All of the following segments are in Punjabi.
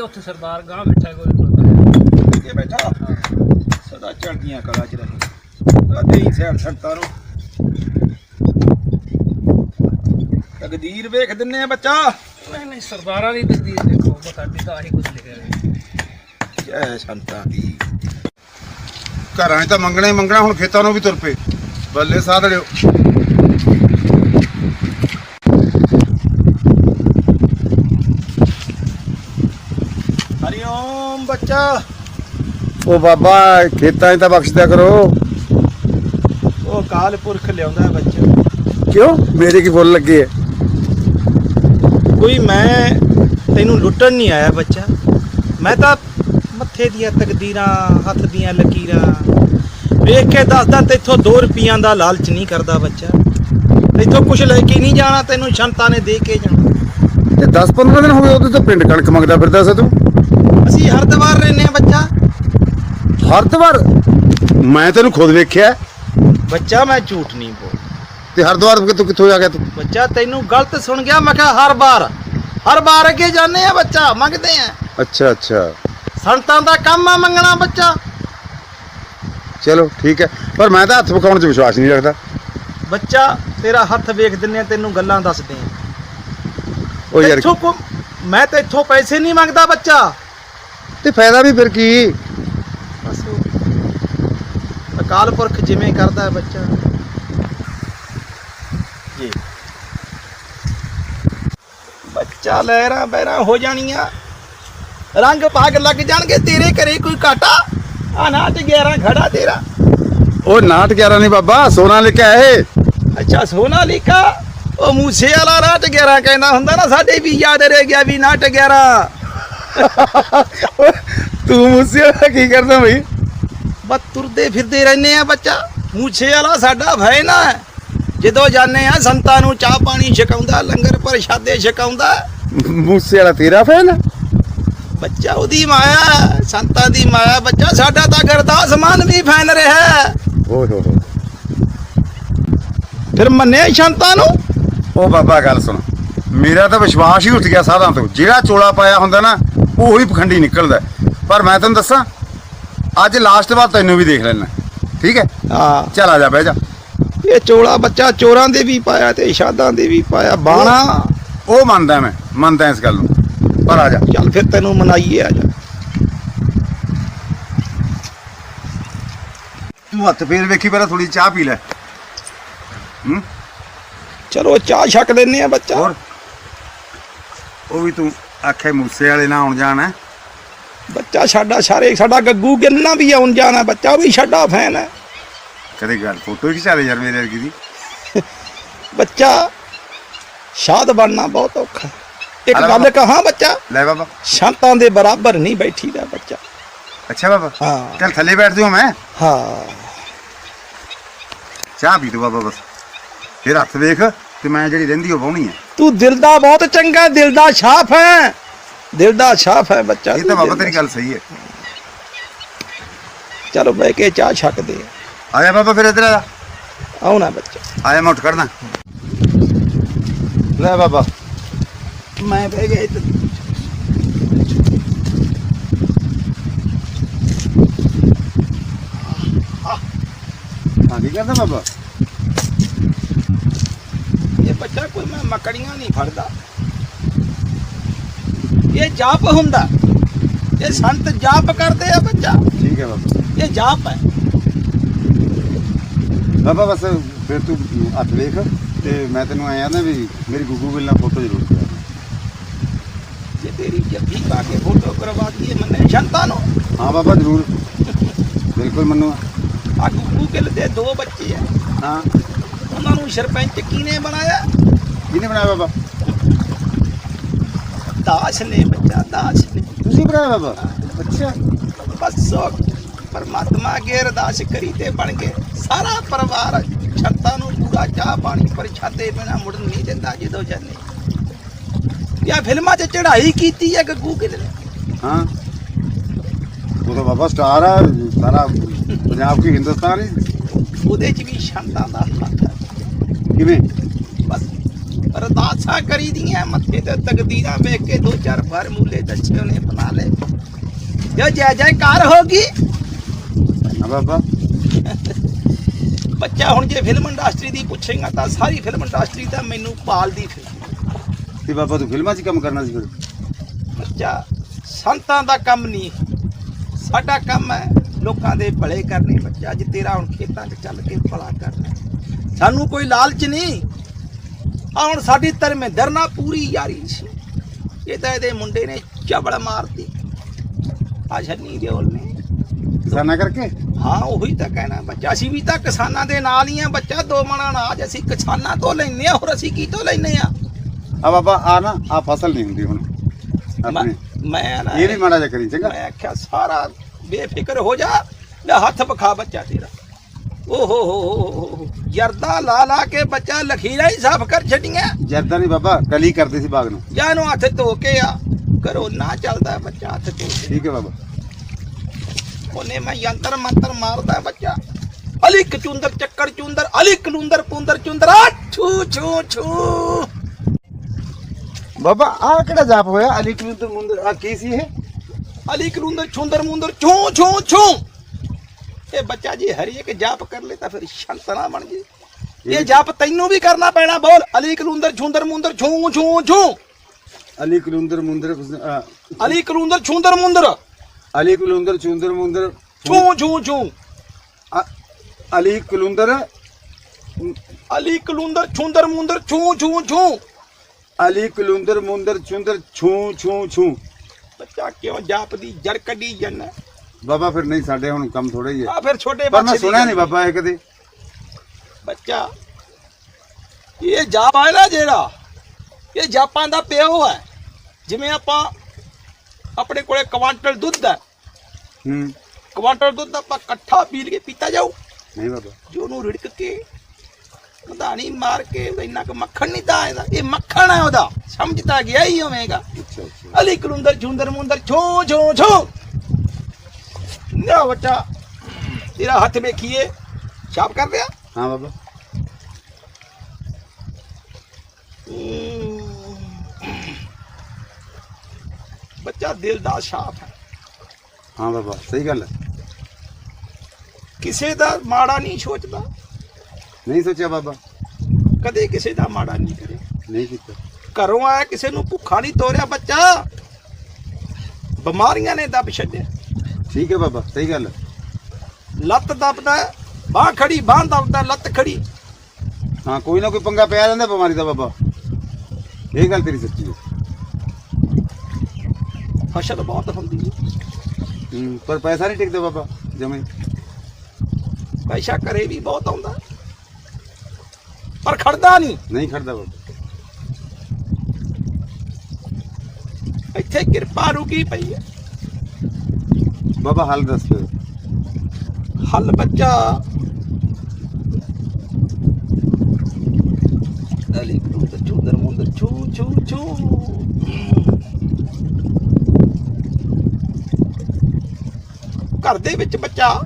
ਮੇਰੇ ਕੋਲੇ ਤਾਂ ਕੀ ਆ ਉੱਥੇ ਸਰਦਾਰ ਗਾਂ ਬੈਠਾ ਕੋਲ। ਅੱਗੇ ਬੈਠਾ। ਸਦਾ ਚੜਦੀਆਂ ਕਲਾ ਚ ਰਹੇ। ਆ ਦੇਈ ਸਿਆਣ ਸੰਤਾਂ ਨੂੰ। ਤਕਦੀਰ ਵੇਖ ਦਿੰਨੇ ਆ ਬੱਚਾ। ਨਹੀਂ ਨਹੀਂ ਸਰਦਾਰਾਂ ਦੀ ਤਕਦੀਰ ਦੇਖੋ ਸਾਡੀ ਤਾਂ ਆਹੀ ਕੁਝ ਲਿਖਿਆ ਹੈ ਜੈ ਸੰਤਾਂ ਦੀ। ਘਰਾਂ 'ਚ ਤਾਂ ਮੰਗਣਾ ਮੰਗਣਾ ਹੁਣ ਖੇਤਾਂ ਨੂੰ ਵੀ ਤੁਰ ਪਏ। ਬੱਲੇ ਸਾਧ ਲਿਓ ਹਰੀ ਉਹ ਬਾਬਾ ਖੇਤਾਂ 'ਚ ਤਾਂ ਬਖਸ਼ ਦਿਆ ਕਰੋ। ਉਹ ਕਾਲ ਪੁਰਖ ਲਿਆਉਂਦਾ ਹੈ ਬੱਚਾ। ਕਿਉਂ? ਮੇਰੇ ਕੀ ਫੁੱਲ ਲੱਗੇ ਐ ਕੋਈ ਮੈਂ ਤੈਨੂੰ ਲੁੱਟਣ ਨਹੀਂ ਆਇਆ ਬੱਚਾ। ਮੈਂ ਤਾਂ ਮੱਥੇ ਦੀਆਂ ਤਕਦੀਰਾਂ ਹੱਥ ਦੀਆਂ ਲਕੀਰਾਂ। ਵੇਖ ਕੇ ਦੱਸਦਾ ਤੇਥੋਂ 2 ਰੁਪਈਆਂ ਦਾ ਲਾਲਚ ਨਹੀਂ ਕਰਦਾ ਬੱਚਾ। ਤੇਥੋਂ ਕੁਝ ਲੈ ਕੇ ਨਹੀਂ ਜਾਣਾ ਤੈਨੂੰ ਸ਼ੰਤਾਂ ਨੇ ਦੇ ਕੇ ਜਾਣਾ। ਤੇ 10-15 ਦਿਨ ਹੋ ਗਏ ਉਹਦੇ ਤੋਂ ਪਿੰਡ ਕਣਕ ਮੰਗਦਾ ਫਿਰਦਾ ਸੀ ਤੂੰ। ਅਸੀਂ ਹਰਦਵਾਰ ਰਹਿੰਦੇ ਆ ਬੱਚਾ? ਹਰਦਵਾਰ ਮੈਂ ਤੈਨੂੰ ਖੁਦ ਵੇਖਿਆ। ਬੱਚਾ ਮੈਂ ਝੂਠ ਨਹੀਂ ਬੋਲ ਤੇ ਹਰਦਵਾਰ ਕਿੱਥੋਂ ਕਿੱਥੋਂ ਆ ਗਿਆ ਤੂੰ? ਬੱਚਾ ਤੈਨੂੰ ਗਲਤ ਸੁਣ ਗਿਆ ਮੈਂ ਕਿਹਾ ਹਰ ਵਾਰ। ਹਰ ਵਾਰ ਅੱਗੇ ਜਾਂਦੇ ਆ ਬੱਚਾ ਮੰਗਦੇ ਆ। ਅੱਛਾ ਅੱਛਾ। ਸੰਤਾਂ ਦਾ ਕੰਮ ਆ ਮੰਗਣਾ ਬੱਚਾ। ਚਲੋ ਠੀਕ ਹੈ। ਪਰ ਮੈਂ ਤਾਂ ਹੱਥ ਪਕਾਉਣ 'ਚ ਵਿਸ਼ਵਾਸ ਨਹੀਂ ਰੱਖਦਾ। ਬੱਚਾ ਤੇਰਾ ਹੱਥ ਵੇਖ ਦਿੰਨੇ ਆ ਤੈਨੂੰ ਗੱਲਾਂ ਦੱਸਦੇ ਆ। ਉਹ ਯਾਰ ਇੱਥੋਂ ਕੋ ਮੈਂ ਤਾਂ ਇੱਥੋਂ ਪੈਸੇ ਨਹੀਂ ਮੰਗਦਾ ਬੱਚਾ। ਤੇ ਫਾਇਦਾ ਵੀ ਫਿਰ ਕੀ? ਬਸ ਉਹ ਅਕਾਲ ਪੁਰਖ ਜਿਵੇਂ ਕਰਦਾ ਹੈ ਬੱਚਾ। ਜੀ। ਬੱਚਾ ਲਹਿਰਾਂ ਬਹਿਰਾਂ ਹੋ ਜਾਣੀਆਂ। ਰੰਗ ਭਾਗ ਲੱਗ ਜਾਣਗੇ ਤੇਰੇ ਘਰੇ ਕੋਈ ਘਾਟਾ? ਆ ਨਾਟ 11 ਖੜਾ ਤੇਰਾ। ਉਹ ਨਾਟ 11 ਨਹੀਂ ਬਾਬਾ ਸੋਨਾ ਲਿਖਿਆ ਇਹ। ਅੱਛਾ ਸੋਨਾ ਲਿਖਾ ਉਹ ਮੂਸੇ ਵਾਲਾ ਨਾਟ 11 ਕਹਿੰਦਾ ਹੁੰਦਾ ਨਾ ਸਾਡੇ ਵੀ ਯਾਦ ਰਹਿ ਗਿਆ ਵੀ ਨਾਟ 11 ਤੂੰ ਮੁੱਸੇ ਕੀ ਕਰਦਾ ਬਈ? ਬਸ ਤੁਰਦੇ ਫਿਰਦੇ ਰਹਿੰਦੇ ਆ ਬੱਚਾ। ਮੂਛੇ ਵਾਲਾ ਸਾਡਾ ਭੈ ਨਾ ਹੈ। ਜਦੋਂ ਜਾਂਦੇ ਆ ਸੰਤਾਂ ਨੂੰ ਚਾਹ ਪਾਣੀ ਛਕਾਉਂਦਾ ਲੰਗਰ ਪ੍ਰਸ਼ਾਦੇ ਛਕਾਉਂਦਾ। ਮੂਸੇ ਵਾਲਾ ਤੇਰਾ ਫੈਨ ਬੱਚਾ ਉਹਦੀ ਮਾਇਆ ਸੰਤਾਂ ਦੀ ਮਾਇਆ ਬੱਚਾ ਸਾਡਾ ਤਾਂ ਗਰਦਾਸ ਮਾਨ ਵੀ ਫੈਨ ਰਿਹਾ। ਓਏ ਹੋ ਹੋ ਫਿਰ ਮੰਨਿਆ ਸੰਤਾਂ ਨੂੰ? ਉਹ ਬਾਬਾ ਗੱਲ ਸੁਣ। ਮੇਰਾ ਤਾਂ ਵਿਸ਼ਵਾਸ ਹੀ ਉੱਠ ਗਿਆ ਸਾਧਾਂ ਤੋਂ। ਜਿਹੜਾ ਚੋਲਾ ਪਾਇਆ ਹੁੰਦਾ ਨਾ ਉਹੀ ਪਖੰਡੀ ਨਿਕਲਦਾ। ਪਰ ਮੈਂ ਤੈਨੂੰ ਦੱਸਾਂ ਅੱਜ ਲਾਸਟ ਵਾਰ ਤੈਨੂੰ ਵੀ ਦੇਖ ਲੈਣਾ ਠੀਕ ਹੈ? ਹਾਂ। ਚੱਲ ਆ ਜਾ ਬਹਿ ਜਾ। ਇਹ ਚੋਲਾ ਬੱਚਾ ਚੋਰਾਂ ਦੇ ਵੀ ਪਾਇਆ ਤੇ ਸ਼ਾਦਾਂ ਦੇ ਵੀ ਪਾਇਆ। ਬਾਣਾ। ਉਹ ਮੰਨਦਾ ਮੈਂ ਮੰਨਦਾ ਇਸ ਗੱਲ ਨੂੰ। ਪਰ ਆ ਜਾ। ਚੱਲ ਫਿਰ ਤੈਨੂੰ ਮਨਾਈਏ ਆ ਜਾ। ਤੂੰ ਹੱਥ ਫੇਰ ਵੇਖੀ ਪਹਿਲਾਂ ਥੋੜੀ ਚਾਹ ਪੀ ਲੈ। ਹੂੰ? ਚਲੋ ਚਾਹ ਛਕ ਦਿੰਨੇ ਆ ਬੱਚਾ। ਹੋਰ? ਉਹ ਵੀ ਤੂੰ ਆਖੇ ਮੂਸੇ ਵਾਲੇ ਨਾਲ ਆਉਣ ਜਾਣਾ। ਬੱਚਾ ਸਾਡਾ ਸਾਰੇ ਸਾਡਾ ਗੱਗੂ ਗਿੱਲਣਾ ਵੀ ਆਉਣ ਜਾਣਾ ਬੱਚਾ ਵੀ ਸਾਡਾ ਫੈਨ ਹੈ। ਕਦੇ ਗੱਲ ਫੋਟੋ ਖਿਚਾ ਲੈ ਯਾਰ ਮੇਰੇ ਵਰਗੀ ਦੀ। ਬੱਚਾ ਸ਼ਾਦ ਬਣਨਾ ਬਹੁਤ ਔਖਾ। ਇੱਕ ਗੱਲ। ਕਹਾਂ ਬੱਚਾ? ਲੈ ਬਾਬਾ। ਸ਼ਾਂਤਾਂ ਦੇ ਬਰਾਬਰ ਨਹੀਂ ਬੈਠੀਦਾ ਬੱਚਾ। ਅੱਛਾ ਬਾਬਾ। ਹਾਂ। ਚੱਲ ਥੱਲੇ ਬੈਠ ਜਾਓ ਮੈਂ। ਹਾਂ। ਚਾਹ ਪੀ ਦੋ ਬਾਬਾ ਬਸ। ਫਿਰ ਹੱਥ ਵੇਖ ਤੇ ਮੈਂ ਜਿਹੜੀ ਰਹਿੰਦੀ ਉਹ ਵਾਹਣੀ ਹੈ। ਤੂੰ ਦਿਲ ਦਾ ਬਹੁਤ ਚੰਗਾ ਦਿਲ ਦਾ ਛਾਪ ਹੈ। ਦਿਲ ਦਾ ਛਾਪ ਹੈ ਬੱਚਾ ਇਹ ਤੂੰ ਬਾਬਾ ਤੇਰੀ ਗੱਲ ਸਹੀ ਹੈ। ਚਲੋ ਬਹਿ ਕੇ ਚਾਹ ਛਕਦੇ ਆ। ਆਇਆ ਬਾਬਾ ਫਿਰ ਇੱਧਰ ਆ ਆਉਣਾ ਬੱਚਾ। ਆਇਆ ਮੈਂ ਉੱਠ ਖੜਨਾ। ਲੈ ਬਾਬਾ। ਮੈਂ ਬਹਿ ਗਿਆ ਇੱਧਰ। ਹਾਂ ਕੀ ਕਰਦਾ ਬਾਬਾ? ਬੱਚਾ ਕੋਈ ਮੈਂ ਮਕੜੀਆਂ ਨਹੀਂ ਫੜਦਾ। ਇਹ ਜਾਪ ਹੁੰਦਾ। ਇਹ ਸੰਤ ਜਾਪ ਕਰਦੇ ਆ ਬੱਚਾ। ਠੀਕ ਹੈ ਬਾਬਾ। ਇਹ ਜਾਪ ਹੈ। ਬਾਬਾ ਬਸ ਫਿਰ ਤੂੰ ਹੱਥ ਵੇਖ ਤੇ ਮੈਂ ਤੈਨੂੰ ਆਇਆ ਨਾ ਵੀ ਮੇਰੀ ਗੁੱਗੂ ਬਿੱਲ ਨਾਲ ਫੋਟੋ ਜ਼ਰੂਰ ਕਰਾ। ਜੇ ਤੇਰੀ ਜੱਫੀ ਪਾ ਕੇ ਫੋਟੋ ਕਰਵਾ ਦਈਏ ਮੰਨੇ ਸ਼ੰਤਾਂ ਨੂੰ। ਹਾਂ ਬਾਬਾ ਜ਼ਰੂਰ। ਬਿਲਕੁਲ ਮੰਨੂ ਆ ਗੁੱਗੂ ਗਿੱਲ ਦੇ ਦੋ ਬੱਚੇ ਆ। ਹਾਂ। ਉਹਨਾਂ ਨੂੰ ਸਰਪੰਚ ਕਿਹਨੇ ਬਣਾਇਆ? ਕਿਹਨੇ ਬਣਾਇਆ ਬਾਬਾ? ਦਾਸ ਨੇ ਬੱਚਾ ਦਾਸ ਨੇ। ਤੁਸੀਂ ਬਣਾਇਆ ਬਾਬਾ? ਅੱਛਾ। ਬਸ ਪਰਮਾਤਮਾ ਅੱਗੇ ਅਰਦਾਸ ਕਰੀ ਤੇ ਬਣ ਗਏ। ਸਾਰਾ ਪਰਿਵਾਰ ਛੱਤਾਂ ਨੂੰ ਪੂਰਾ ਚਾਹ ਪਾਣੀ ਪ੍ਰਸ਼ਾਦੇ ਬਿਨਾ ਮੁੜਨ ਨਹੀਂ ਦਿੰਦਾ ਜਦੋਂ ਜਾਂਦੇ। ਯਾ ਫਿਲਮਾਂ 'ਚ ਚੜ੍ਹਾਈ ਕੀਤੀ ਹੈ ਗੱਗੂ ਗਿੱਲ ਨੇ। ਹਾਂ। ਉਹ ਤਾਂ ਬਾਬਾ ਸਟਾਰ ਆ ਸਾਰਾ ਪੰਜਾਬ ਕੀ ਹਿੰਦੁਸਤਾਨ ਹੀ। ਉਹਦੇ 'ਚ ਵੀ ਸ਼ੰਤਾਂ ਦਾ ਹੱਥ। ਕਿਵੇਂ? ਬਸ। ਅਰਦਾਸਾਂ ਕਰੀ ਦੀਆਂ ਮੱਥੇ ਤੇ ਤਕਦੀਰਾਂ ਵੇਖ ਕੇ ਦੋ ਚਾਰ ਫਾਰਮੂਲੇ ਦੱਸੇ ਉਹਨੇ ਬਣਾ ਲਏ। ਜੋ ਜੈ ਜੈਕਾਰ ਹੋਗੀ ਹਾਂ ਬਾਬਾ। ਬੱਚਾ ਹੁਣ ਜੇ ਫਿਲਮ ਇੰਡਸਟਰੀ ਦੀ ਪੁੱਛੇਗਾ ਤਾਂ ਸਾਰੀ ਫਿਲਮ ਇੰਡਸਟਰੀ ਤਾਂ ਮੈਨੂੰ ਪਾਲਦੀ ਫਿਰ ਤੇ ਬਾਬਾ ਤੂੰ ਫਿਲਮਾਂ 'ਚ ਕੰਮ ਕਰਨਾ ਸੀ ਫਿਰ? ਬੱਚਾ ਸੰਤਾਂ ਦਾ ਕੰਮ ਨਹੀਂ। ਸਾਡਾ ਕੰਮ ਹੈ ਲੋਕਾਂ ਦੇ ਭਲੇ ਕਰਨੇ ਬੱਚਾ। ਅੱਜ ਤੇਰਾ ਹੁਣ ਖੇਤਾਂ 'ਚ ਚੱਲ ਕੇ ਭਲਾ ਕਰਨਾ। ਸਾਨੂੰ ਕੋਈ ਲਾਲਚ ਨਹੀਂ। ਆ ਹੁਣ ਸਾਡੀ ਧਰਮਿੰਦਰ ਨਾਲ ਪੂਰੀ ਯਾਰੀ ਸੀ। ਇਹ ਤਾਂ ਇਹਦੇ ਮੁੰਡੇ ਨੇ ਚਬੜ ਮਾਰਤੀ। ਆ ਛੰਨੀ ਦਿਓਲ ਨੇ ਕਿਸਾਨਾਂ ਕਰਕੇ? ਹਾਂ ਉਹੀ ਤਾਂ ਕਹਿਣਾ ਬੱਚਾ। ਅਸੀਂ ਵੀ ਤਾਂ ਕਿਸਾਨਾਂ ਦੇ ਨਾਲ ਹੀ ਆ ਬੱਚਾ। ਦੋ ਮਣਾ ਅਨਾਜ ਅਸੀਂ ਕਿਸਾਨਾਂ ਤੋਂ ਲੈਨੇ ਆ ਹੋਰ ਅਸੀਂ ਕੀ ਤੋਂ ਲੈਨੇ ਆ ਆ ਬਾਬਾ ਆ ਨਾ ਆ ਫਸਲ ਨਹੀਂ ਹੁੰਦੀ ਹੁਣ। ਮੈਂ ਆਪਣੀ। ਮੈਂ ਨਾ ਇਹ ਵੀ ਮਾੜਾ ਜਿਹਾ ਕਰੀ ਚੰਗਾ। ਮੈਂ ਆਖਿਆ ਸਾਰਾ ਬੇਫਿਕਰ ਹੋ ਜਾ। ਲੈ ਹੱਥ ਪਖਾ ਬੱਚਾ ਤੇਰਾ। ਓ ਹੋ ਹੋ ਹੋ ਹੋ ਹੋ। ਜਰਦਾ ਲਾ ਲਾ ਕੇ ਬੱਚਾ ਲਖੀਰਾ ਹੀ ਸਾਫ਼ ਕਰ ਛੱਡੀਆਂ। ਜਰਦਾ ਨਹੀਂ ਬਾਬਾ ਕਲੀ ਕਰਦੇ ਸੀ ਬਾਗ ਨੂੰ। ਜਾਂ ਇਹਨੂੰ ਹੱਥ ਧੋ ਕੇ ਆ। ਕਰੋ ਨਾ ਚੱਲਦਾ ਬੱਚਾ ਹੱਥ ਧੋ ਕੇ। ਠੀਕ ਹੈ ਬਾਬਾ। ਉਹਨੇ ਮੈਂ ਯੰਤਰ ਮੰਤਰ ਮਾਰਦਾ ਬੱਚਾ। ਅਲੀ ਕਚੁੰਦਰ ਚੱਕਰ ਚੁੰਦਰ ਅਲੀ ਕਲੁੰਦਰ ਪੁੰਦਰ ਚੁੰਦਰ ਆ ਛੂ ਛੂ ਛੂ। ਬਾਬਾ ਆ ਕਿਹੜਾ ਜਾਪ ਹੋਇਆ? ਅਲੀ ਕਲੂੰਦਰ ਮੁੰਦਰ ਆ ਕੀ ਸੀ ਇਹ? ਅਲੀ ਕਲੁੰਦਰ ਛੁੰਦਰ ਮੁੰਦਰ ਛੂ ਛੂ ਛੂ। ਇਹ ਬੱਚਾ ਜੀ ਹਰੀਕ ਜਾਪ ਕਰ ਲੇ ਤਾਂ ਫਿਰ ਸ਼ੰਤਨਾ ਬਣ ਜੇ ਇਹ ਜਾਪ ਤੈਨੂੰ ਵੀ ਕਰਨਾ ਪੈਣਾ ਬੋਲ। ਅਲੀ ਕਲੁੰਦਰ ਛੁੰਦਰ ਮੁੰਦਰ ਛੂ ਛੂ ਛੂ ਅਲੀ ਕਲੂੰਦਰ ਮੁੰਦਰ ਅਲੀ ਕਲੁੰਦਰ ਛੁੰਦਰ ਮੁੰਦਰ। ਅਲੀ ਕਲੂੰਦਰ ਚੁੰਦਰ ਮੁੰਦਰ ਛੂ ਛੂ ਅ, ਅਲੀ ਕਲੂੰਦਰ। ਅਲੀ ਕਲੁੰਦਰ ਛੁੰਦਰ ਮੁੰਦਰ ਛੂ ਛੂ ਛੂ ਅਲੀ ਕਲੂੰਦਰ ਮੁੰਦਰ ਚੁੰਦਰ ਛੂ ਛੂ ਛੂ ਬੱਚਾ ਕਿਉਂ ਜਾਪ ਦੀ ਜੜ ਕੱਢੀ ਜਨ ਬਾਬਾ ਫਿਰ ਨਹੀਂ ਸਾਡੇ ਹੁਣ ਕੰਮ ਥੋੜਾ ਹੀ ਹੈ ਆ ਫਿਰ ਛੋਟੇ ਪਰ ਮੈਂ ਬੱਚੇ ਸੁਣਿਆ। ਨਹੀਂ ਬਾਬਾ ਇਹ ਕਦੇ। ਬੱਚਾ ਇਹ ਜਾਪ ਹੈ ਨਾ ਜਿਹੜਾ ਇਹ ਜਾਪਾਂ ਦਾ ਪਿਓ ਹੈ। ਜਿਵੇਂ ਆਪਾਂ ਆਪਣੇ ਕੋਲੇ ਕੁਆਂਟਲ ਦੁੱਧ ਹੈ। ਹੂੰ। ਕੁਆਂਟਲ ਦੁੱਧ ਆਪਾਂ ਇਕੱਠਾ ਪੀਲ ਕੇ ਪੀਤਾ ਜਾਊ। ਨਹੀਂ ਬਾਬਾ। ਜੋ ਉਹਨੂੰ ਰਿੜਕ ਕੇ ਮਧਾਣੀ ਮਾਰ ਕੇ ਉਹਦਾ ਇੰਨਾ ਕੁ ਮੱਖਣ ਨਹੀਂ ਤਾਂ ਇਹਦਾ ਇਹ ਮੱਖਣ ਹੈ ਉਹਦਾ। ਸਮਝਦਾ ਗਿਆ ਹੀ ਹੋਵੇਗਾ। ਅੱਛਾ ਅੱਛਾ। ਅਲੀ ਕਲੁੰਦਰ ਝੁੰਦਰ ਮੁੰਦਰ ਛੋ ਛੋ ਛੋ। ਨਾ ਬੱਚਾ। ਤੇਰਾ ਹੱਥ ਵੇਖੀਏ। ਛਾਪ ਕਰ ਰਿਹਾ? ਹਾਂ ਬਾਬਾ। ਬੱਚਾ ਦਿਲ ਦਾ ਸਾਫ਼ ਹੈ। ਹਾਂ ਬਾਬਾ ਸਹੀ ਗੱਲ ਹੈ। ਕਿਸੇ ਦਾ ਮਾੜਾ ਨਹੀਂ ਸੋਚਦਾ। ਨਹੀਂ ਸੋਚਿਆ ਬਾਬਾ। ਕਦੇ ਕਿਸੇ ਦਾ ਮਾੜਾ ਨਹੀਂ ਕਰੇ। ਨਹੀਂ ਕੀਤਾ। ਘਰੋਂ ਆਇਆ ਕਿਸੇ ਨੂੰ ਭੁੱਖਾ ਨਹੀਂ ਤੋਰਿਆ ਬੱਚਾ। ਬਿਮਾਰੀਆਂ ਨੇ ਦੱਬ ਛੱਡਿਆ। ਠੀਕ ਹੈ ਬਾਬਾ ਸਹੀ ਗੱਲ ਹੈ। ਲੱਤ ਦੱਬਦਾ ਬਾਹ ਖੜੀ ਬਾਹ ਦੱਬਦਾ ਲੱਤ ਖੜੀ। ਹਾਂ ਕੋਈ ਨਾ ਕੋਈ ਪੰਗਾ ਪਿਆ ਜਾਂਦਾ ਬਿਮਾਰੀ ਦਾ ਬਾਬਾ। ਇਹ ਗੱਲ ਤੇਰੀ ਸੱਚੀ ਹੈ। ਫਸਲ ਬਹੁਤ ਹੁੰਦੀ ਹੈ। ਹੂੰ, ਪਰ ਪੈਸਾ ਨਹੀਂ ਟਿਕਦਾ ਬਾਬਾ ਜਮੇ। ਪੈਸਾ ਘਰੇ ਵੀ ਬਹੁਤ ਆਉਂਦਾ। ਪਰ ਖੜਦਾ ਨਹੀਂ। ਨਹੀਂ ਖੜਦਾ ਬਾਬਾ। ਇੱਥੇ ਕਿਰਪਾ ਰੁਕੀ ਪਈ ਹੈ। ਬਾਬਾ ਹੱਲ ਦੱਸ ਦਿਓ ਹੱਲ ਬੱਚਾ। ਅਲੀ ਕਲੂੰਦਰ ਚੂਦਰ ਮੁੰਦਰ ਛੂ ਛੂ ਛੂ। ਘਰ ਦੇ ਵਿੱਚ ਬੱਚਾ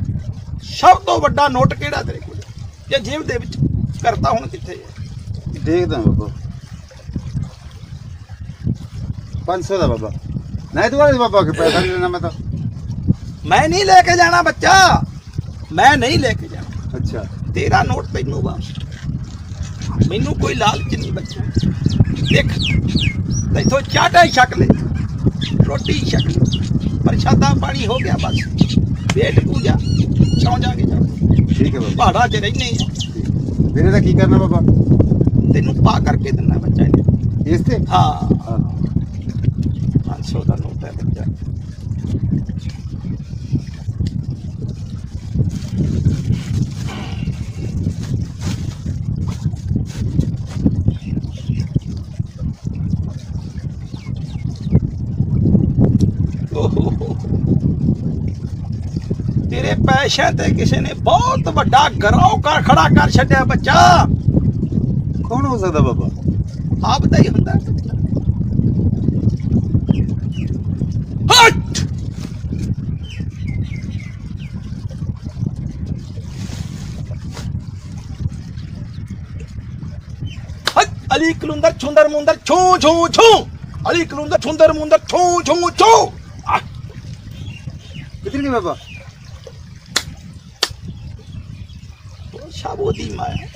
ਸਭ ਤੋਂ ਵੱਡਾ ਨੋਟ ਕਿਹੜਾ ਤੇਰੇ ਕੋਲ? ਜਾਂ ਜੇਬ ਦੇ ਵਿੱਚ ਕਰਤਾ ਹੁਣ ਕਿੱਥੇ ਹੈ? ਦੇਖਦਾ ਬਾਬਾ। 500 ਦਾ ਬਾਬਾ। ਨਹੀਂ ਤੂੰ ਵਾਲੇ ਬਾਬਾ ਕਿ ਪੈਸਾ ਨਹੀਂ ਲੈਣਾ ਮੈਂ ਤਾਂ ਮੈਂ ਨਹੀਂ ਲੈ ਕੇ ਜਾਣਾ ਬੱਚਾ। ਮੈਂ ਨਹੀਂ ਲੈ ਕੇ ਜਾਣਾ। ਅੱਛਾ। ਤੇਰਾ ਨੋਟ ਤੈਨੂੰ ਵਾਪਸ ਮੈਨੂੰ ਕੋਈ ਲਾਲਚ ਨਹੀਂ ਬੱਚਾ। ਦੇਖ ਤੈਥੋਂ ਚਾਟਾ ਹੀ ਛਕ ਲੈ। ਰੋਟੀ ਹੀ ਛਕ ਲੈ। ਪ੍ਰਸ਼ਾਦਾ ਪਾਣੀ ਹੋ ਗਿਆ ਬਸ। ਪੇਟ ਪੂਜਾ ਸੌਂ ਜਾਗੇ ਜਾ। ਠੀਕ ਹੈ ਬਾਬਾ। ਪਹਾੜਾਂ 'ਚ ਰਹਿੰਦੇ ਆ। ਵੀਰੇ ਦਾ ਕੀ ਕਰਨਾ ਬਾਬਾ? ਤੈਨੂੰ ਪਾ ਕਰਕੇ ਦਿੰਦਾ ਬੱਚਾ ਇਹਨੇ। ਇਸ ਤੇ? ਹਾਂ ਹਾਂ 500 ਦਾ ਨੋਟ ਹੈ ਬੱਚਾ ਓਹੋ। ਤੇਰੇ ਤੇ ਕਿਸੇ ਨੇ ਬਹੁਤ ਵੱਡਾ ਗਰਾਉ ਕਰ ਖੜਾ ਕਰ ਛੱਡਿਆ ਬੱਚਾ। ਕੌਣ ਹੋ ਸਕਦਾ ਬਾਬਾ? ਆਪ ਦਾ ਹੀ ਹੁੰਦਾ। ਹਟ! ਅਲੀ ਕਲੁੰਦਰ ਛੁੰਦਰ ਮੁੰਦਰ ਛੂ ਛੂ ਛੂ! ਅਲੀ ਕਲੁੰਦਰ ਛੁੰਦਰ ਮੁੰਦਰ ਛੂ ਛੂ ਛੂ! ਆਹ, ਗਏ ਬਾਬਾ? ਉਹ ਸ਼ਾਬੋ ਦੀ ਮਾਂ।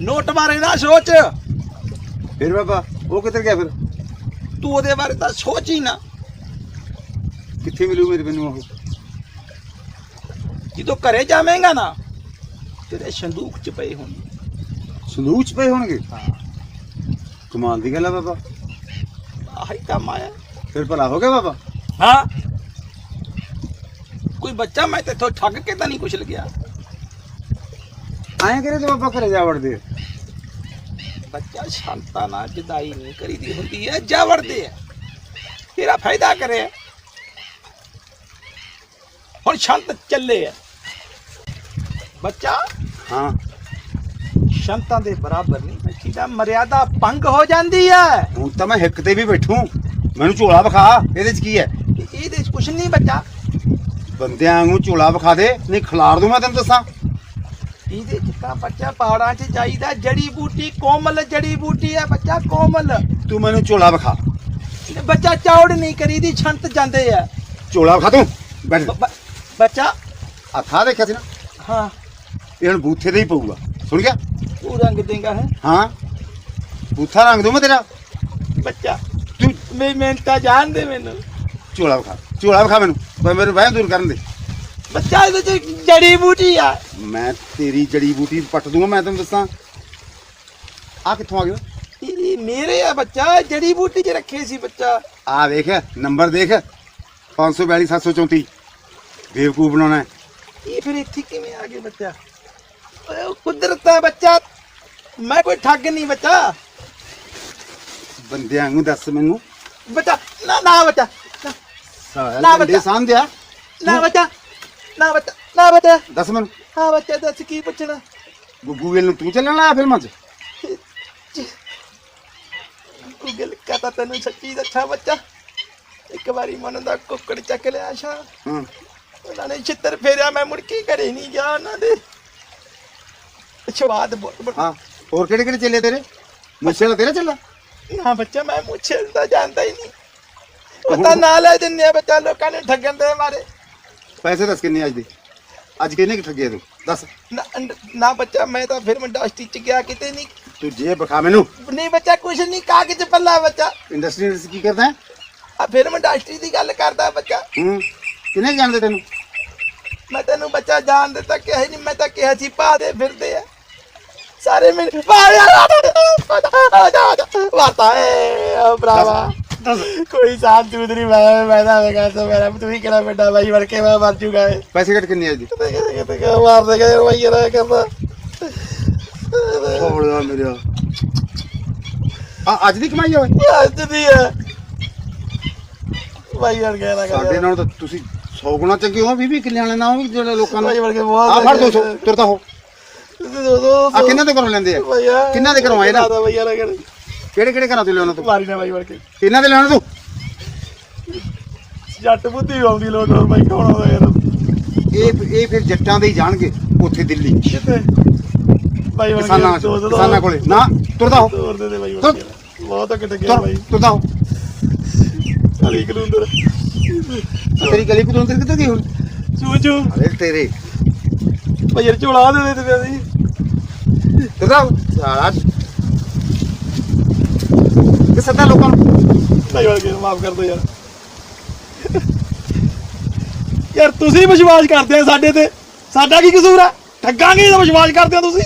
ਨੋਟ ਮਾਰੇ ਨਾ ਸੋਚ। ਫਿਰ ਬਾਬਾ ਉਹ ਕਿੱਧਰ ਗਿਆ ਫਿਰ? ਤੂੰ ਉਹਦੇ ਬਾਰੇ ਤਾਂ ਸੋਚ ਹੀ ਨਾ। ਕਿੱਥੇ ਮਿਲੂ ਮੇਰੇ ਮੈਨੂੰ ਉਹ? ਜਦੋਂ ਘਰੇ ਜਾਵੇਂਗਾ ਨਾ ਤੇਰੇ ਸੰਦੂਕ ਚ ਪਏ ਹੋਣਗੇ। ਸੰਦੂਕ ਚ ਪਏ ਹੋਣਗੇ? ਹਾਂ। ਕਮਾਲ ਦੀ ਗੱਲ ਆ ਬਾਬਾ। ਆਹੀ ਕੰਮ ਆਇਆ। ਫਿਰ ਭਲਾ ਹੋ ਗਿਆ ਬਾਬਾ? ਹਾਂ। ਕੋਈ ਬੱਚਾ ਮੈਂ ਤੇਥੋਂ ਠੱਗ ਕੇ ਤਾਂ ਨਹੀਂ ਕੁਛ ਲਗਿਆ ਐਂ ਕਰੇ ਤਾਂ ਬਾਬਾ ਘਰੇ ਜਾ ਵੜਦੇ। ਬੱਚਾ ਸ਼ਾਂਤਾ ਨਾਲ ਜਦਾਈ ਨਹੀਂ ਕਰੀਦੀ ਹੁੰਦੀ ਹੈ ਜਾ ਵੜਦੇ ਆ ਤੇਰਾ ਫਾਇਦਾ ਕਰੇ। ਹੁਣ ਸ਼ਾਂਤ ਚੱਲੇ ਆ ਬੱਚਾ ਹਾਂ। ਸ਼ੰਤਾਂ ਦੇ ਬਰਾਬਰ ਨਹੀਂ ਬੱਚੀ ਦਾ ਮਰਿਆਦਾ ਭੰਗ ਹੋ ਜਾਂਦੀ ਹੈ ਹੁਣ ਤਾਂ ਮੈਂ ਹਿੱਕ ਤੇ ਵੀ ਬੈਠੂ। ਮੈਨੂੰ ਝੋਲਾ ਵਿਖਾ ਇਹਦੇ ਚ ਕੀ ਹੈ ਇਹਦੇ ਚ ਕੁਛ ਨਹੀਂ ਬੱਚਾ। ਬੰਦਿਆਂ ਵਾਂਗੂ ਝੋਲਾ ਵਿਖਾ ਦੇ ਨਹੀਂ ਖਿਲਾਰ ਦੂੰ ਮੈਂ ਤੈਨੂੰ ਦੱਸਾਂ। ਇਹਦੇ ਚ ਤਾਂ ਬੱਚਾ ਪਹਾੜਾਂ 'ਚ ਚਾਹੀਦਾ ਜੜੀ ਬੂਟੀ ਕੋਮਲ ਜੜੀ ਬੂਟੀ ਹੈ ਬੱਚਾ ਕੋਮਲ। ਤੂੰ ਮੈਨੂੰ ਝੋਲਾ ਵਿਖਾ। ਬੱਚਾ ਚੌੜ ਨਹੀਂ ਕਰੀਦੀ ਛੰਤ ਜਾਂਦੇ ਆ। ਝੋਲਾ ਵਿਖਾ ਤੂੰ। ਬੈਠ। ਬ- ਬ- ਬੱਚਾ। ਹੱਥਾਂ ਦੇਖਿਆ ਸੀ ਨਾ? ਹਾਂ। ਇਹ ਹੁਣ ਬੂਥੇ ਤੇ ਹੀ ਪਊਗਾ। ਸੁਣ ਗਿਆ? ਤੂੰ ਰੰਗ ਦੇਂਗਾ ਹੈ। ਹਾਂ। ਬੂਥਾ ਰੰਗ ਦੂੰ ਮੈਂ ਤੇਰਾ? ਬੱਚਾ ਤੂੰ ਮੈਂ ਮੈਂ ਤਾਂ ਜਾਣਦੇ ਮੈਨੂੰ। ਝੋਲਾ ਵਿਖਾ। ਝੋਲਾ ਵਿਖਾ ਮੈਨੂੰ। ਪਰ ਮੇਰੇ ਵਹਿਮ ਦੂਰ ਕਰਨ ਦੇ। ਬੱਚਾ ਇਹਦੇ ਚ ਜੜੀ ਬੂਟੀ ਆ। ਮੈਂ ਤੇਰੀ ਜੜੀ ਬੂਟੀ ਪੱਟ ਦੂੰਗਾ ਮੈਂ ਤੈਨੂੰ ਦੱਸਾਂ। ਆ ਕਿੱਥੋਂ ਆ ਗਿਆ ਇਹ ਮੇਰੇ ਆ ਬੱਚਾ ਜੜੀ ਬੂਟੀ 'ਚ ਰੱਖੇ ਸੀ ਬੱਚਾ। ਆ ਦੇਖ ਨੰਬਰ ਦੇਖ। 542 734 ਬੇਵਕੂਫ ਬਣਾਉਣਾ ਹੈ। ਇਹ ਫਿਰ ਇੱਥੇ ਕਿਵੇਂ ਆ ਗਏ ਬੱਚਾ? ਓਏ ਉਹ ਕੁਦਰਤ ਦਾ ਬੱਚਾ। ਮੈਂ ਕੋਈ ਠੱਗ ਨਹੀਂ ਬੱਚਾ। ਬੰਦਿਆਂ ਨੂੰ ਦੱਸ ਮੈਨੂੰ। ਬੱਚਾ ਨਾ ਨਾ ਬੱਚਾ। ਨਾ, ਬੱਚਾ। ਨਾ ਬੱਚਾ। ਨਾ ਬੱਚਾ ਨਾ ਬੱਚਾ ਦੱਸ ਮੈਨੂੰ। ਹਾਂ ਬੱਚਾ ਦੱਸ ਕੀ ਪੁੱਛਣਾ? ਗੁੱਗੂ ਵੇਲ ਨੂੰ ਤੂੰ ਚੱਲਣ ਆਇਆ ਫਿਲਮਾਂ 'ਚ ਗੂਗਲ ਕਹਤਾ ਤੈਨੂੰ ਸੱਚੀ ਦੱਸਾਂ ਬੱਚਾ। ਇੱਕ ਵਾਰੀ ਮਨ ਦਾ ਕੁੱਕੜ ਚੱਕ ਲਿਆ ਸ਼ਾ। ਹਾਂ। ਉਹਨਾਂ ਨੇ ਛਿੱਤਰ ਫੇਰਿਆ ਮੈਂ ਮੁੜ ਕੇ ਘਰੇ ਨਹੀਂ ਗਿਆ ਉਹਨਾਂ ਦੇ। ਸਵਾਦ ਹਾਂ। ਹੋਰ ਕਿਹੜੇ ਕਿਹੜੇ ਚੱਲੇ ਤੇਰੇ? ਮੁੱਛੇ ਵਾਲਾ ਤੇਰਾ ਚੱਲਾ? ਨਾ ਬੱਚਾ ਮੈਂ ਮੁੱਛੇ ਦਾ ਜਾਣਦਾ ਹੀ ਨਹੀਂ। ਉਹ ਤਾਂ ਨਾਲ ਲੈ ਦਿੰਦੇ ਆ ਬੱਚਾ ਲੋਕਾਂ ਨੇ ਠੱਗਣ ਦੇ ਮਾਰੇ। ਪੈਸੇ ਦੱਸ ਕਿੰਨੇ ਅੱਜ ਦੇ ਅੱਜ ਕਿੰਨੇ ਕਿ ਠੱਗੇ ਤੂੰ ਦੱਸ ਨਾ ਨਾ ਬੱਚਾ ਮੈਂ ਤਾਂ ਫਿਰ ਇੰਡਸਟਰੀ ਚ ਗਿਆ ਕਿਤੇ ਨਹੀਂ ਤੂੰ ਜੇ ਬਖਾ ਮੈਨੂੰ ਨਹੀਂ ਬੱਚਾ ਕੁਛ ਨਹੀਂ ਕਾਗਜ਼ ਪੱਲਾ ਬੱਚਾ ਇੰਡਸਟਰੀ ਵਿੱਚ ਕੀ ਕਰਦਾ ਹੈ ਆ ਫਿਰ ਇੰਡਸਟਰੀ ਦੀ ਗੱਲ ਕਰਦਾ ਬੱਚਾ ਹੂੰ ਕਿੰਨੇ ਜਾਣਦੇ ਤੈਨੂੰ ਮੈਂ ਤੈਨੂੰ ਬੱਚਾ ਜਾਣ ਦਿੱਤਾ ਕਿਹਾ ਹੀ ਨਹੀਂ ਮੈਂ ਤਾਂ ਕਿਹਾ ਸੀ ਪਾ ਦੇ ਫਿਰਦੇ ਆ ਸਾਰੇ ਮੇਰੇ ਵਾਤਾ ਏ ਭਰਾਵਾ ਦੱਸ ਕੋਈ ਸਾਥ ਚੂਦਰੀ ਮੈਂ ਮੈਂ ਤਾਂ ਵੇਗਾ ਤਾਂ ਮੇਰਾ ਤੂੰ ਹੀ ਕਿਹੜਾ ਵੱਡਾ ਬਾਈ ਵੜ ਕੇ ਮੈਂ ਮਰ ਜੂਗਾ ਏ ਪੈਸੇ ਕੱਟ ਕਿੰਨੇ ਅੱਜ ਦੇ ਕਿਤੇ ਕਿਤੇ ਕਿਤੇ ਕਿਤੇ ਮਾਰ ਦੇਗਾ ਯਾਰ ਬਾਈ ਯਾਰ ਇਹ ਕਰਦਾ। ਹੋੜਾ ਮੇਰਾ ਆ। ਅੱਜ ਦੀ ਕਮਾਈ ਆ ਓਏ। ਅੱਜ ਦੀ ਹੈ ਬਾਈ ਯਾਰ ਕਹਿ ਨਾ ਸਾਡੇ ਨਾਲ ਤਾਂ ਤੁਸੀਂ 100 ਗੁਣਾ ਚੰਗੇ ਹੋ 20 ਕਿੱਲੇ ਵਾਲੇ ਨਾ ਹੋ ਜਿਹੜੇ ਲੋਕਾਂ ਬਾਈ ਨੂੰ ਵੜ ਕੇ ਬਹੁਤ ਆ ਫੜ 200 ਤੁਰਦਾ ਹੋ। ਆ ਕਿੰਨਾਂ ਦੇ ਘਰੋਂ ਲੈਂਦੇ ਆ? ਭਈਆ ਕਿੰਨਾਂ ਦੇ ਘਰੋਂ ਆਏ ਨਾ? ਬਾਈ ਯਾਰ ਕਰ। ਕਿਹੜੇ ਕਿਹੜੇ ਘਰਾਂ ਤੋਂ ਲਿਆਉਣਾ ਤੂੰ? ਮਾਰੀ ਨਾ ਬਾਈ ਵੜ ਕੇ ਕਿੰਨਾਂ ਦੇ ਲਿਆਉਣਾ ਤੂੰ? ਜੱਟ ਬੁੱਧੀ ਆਉਂਦੀ ਲੋਟ ਹੋਰ ਬਾਈ ਕੌਣ ਆਉਂਦਾ ਯਾਰ? ਇਹ ਇਹ ਫਿਰ ਜੱਟਾਂ ਦੇ ਹੀ ਜਾਣਗੇ ਉੱਥੇ ਦਿੱਲੀ। ਕਿੱਥੇ? ਬਾਈ ਵੜ ਕਿਸਾਨਾਂ ਕੇ ਦੋ ਦੋ। ਕਿਸਾਨਾਂ ਕੋਲੇ। ਨਾ ਤੁਰਦਾ ਹੋ। ਤੋਰ ਦੇ ਦੇ ਬਾਈ ਵੜ। ਕੇ ਬਹੁਤ ਕਿਟ ਗਿਆ ਤੁਰ ਬਾਈ। ਤੁਰਦਾ ਹੋ। ਅਲੀ ਕਰੂੰਦਰ ਤੇਰੀ ਗਲੀ ਕੁਦੋਂ ਤੇਰੇ ਕਿੱਧਰ ਗਈ ਹੁਣ? ਚੂ ਚੂ। ਅਰੇ ਤੇਰੇ। ਬਾਈ ਯਾਰ ਝੋਲਾ ਦੇ ਦੇ ਤੇ ਅਸੀਂ ਤੁਰਦਾ ਹੋ। ਸਾਲਾ ਸੱਤਾ ਲੋਕਾਂ ਨੂੰ ਬਾਈ ਵੜ ਮਾਫ ਕਰ ਦੋ ਯਾਰ। ਯਾਰ ਤੁਸੀਂ ਵਿਸ਼ਵਾਸ ਕਰਦੇ ਆ ਸਾਡੇ ਤੇ? ਸਾਡਾ ਕੀ ਕਸੂਰ ਆ? ਠੱਗਾਂਗੇ ਤਾਂ ਵਿਸ਼ਵਾਸ ਕਰਦੇ ਆ ਤੁਸੀਂ?